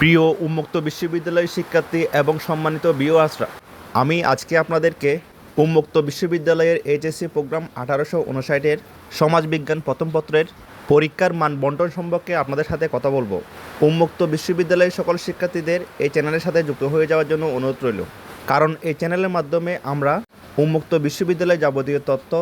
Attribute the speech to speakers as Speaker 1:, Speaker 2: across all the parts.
Speaker 1: প্রিয় উন্মুক্ত বিশ্ববিদ্যালয় শিক্ষার্থী এবং সম্মানিত বিওয়াসরা আমি আজকে আপনাদেরকে উন্মুক্ত বিশ্ববিদ্যালয়ের এইচএসসি প্রোগ্রাম আঠারোশো উনষাটের সমাজবিজ্ঞান প্রথম পত্রের পরীক্ষার মান বন্টন সম্পর্কে আপনাদের সাথে কথা বলব। উন্মুক্ত বিশ্ববিদ্যালয়ের সকল শিক্ষার্থীদের এই চ্যানেলের সাথে যুক্ত হয়ে যাওয়ার জন্য অনুরোধ রইল। কারণ এই চ্যানেলের মাধ্যমে আমরা উন্মুক্ত বিশ্ববিদ্যালয়ের যাবতীয় তথ্য,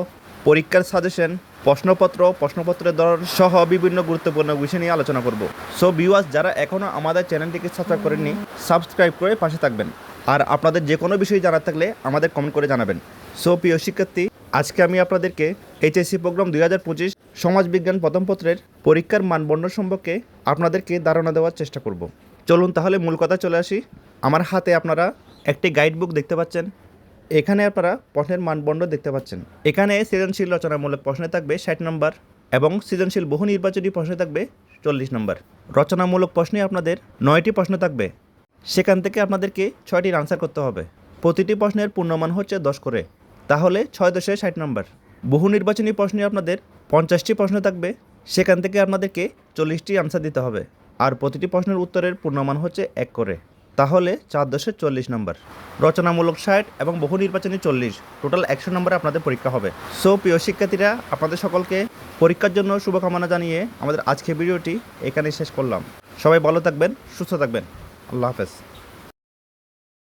Speaker 1: পরীক্ষার সাজেশন প্রশ্নপত্র, প্রশ্নপত্রের ধরন সহ বিভিন্ন গুরুত্বপূর্ণ বিষয় নিয়ে আলোচনা করব। সো ভিউয়ার্স যারা এখনও আমাদের চ্যানেলটিকে সাবস্ক্রাইব করেননি সাবস্ক্রাইব করে পাশে থাকবেন। আর আপনাদের যে কোনো বিষয় জানার থাকলে আমাদের কমেন্ট করে জানাবেন। সো প্রিয় শিক্ষার্থী, আজকে আমি আপনাদেরকে এইচএসসি প্রোগ্রাম দুই হাজার পঁচিশ সমাজবিজ্ঞান প্রথম পত্রের পরীক্ষার মানবন্ধন সম্পর্কে আপনাদেরকে ধারণা দেওয়ার চেষ্টা করব। চলুন তাহলে মূল কথা চলে আসি। আমার হাতে আপনারা একটি গাইড বুক দেখতে পাচ্ছেন। এখানে আপনারা প্রশ্নের মানদণ্ড দেখতে পাচ্ছেন। এখানে সৃজনশীল রচনামূলক প্রশ্নে থাকবে ষাট নম্বর এবং সৃজনশীল বহু নির্বাচনী প্রশ্নে থাকবে চল্লিশ নম্বর। রচনামূলক প্রশ্নে আপনাদের নয়টি প্রশ্ন থাকবে। সেখান থেকে আপনাদেরকে ছয়টির আনসার করতে হবে। প্রতিটি প্রশ্নের পূর্ণমান হচ্ছে দশ করে। তাহলে ছয় দশে ষাট নম্বর। বহু নির্বাচনী প্রশ্নে আপনাদের পঞ্চাশটি প্রশ্ন থাকবে। সেখান থেকে আপনাদেরকে চল্লিশটি আনসার দিতে হবে। আর প্রতিটি প্রশ্নের উত্তরের পূর্ণমান হচ্ছে এক করে। তাহলে চার দশে চল্লিশ নম্বর। রচনামূলক ষাট এবং বহু নির্বাচনী চল্লিশ। টোটাল একশো নম্বরে আপনাদের পরীক্ষা হবে। সো প্রিয় শিক্ষার্থীরা, আপনাদের সকলকে পরীক্ষার জন্য শুভকামনা জানিয়ে আমাদের আজকের ভিডিওটি এখানে শেষ করলাম। সবাই ভালো থাকবেন, সুস্থ থাকবেন। আল্লাহ হাফেজ।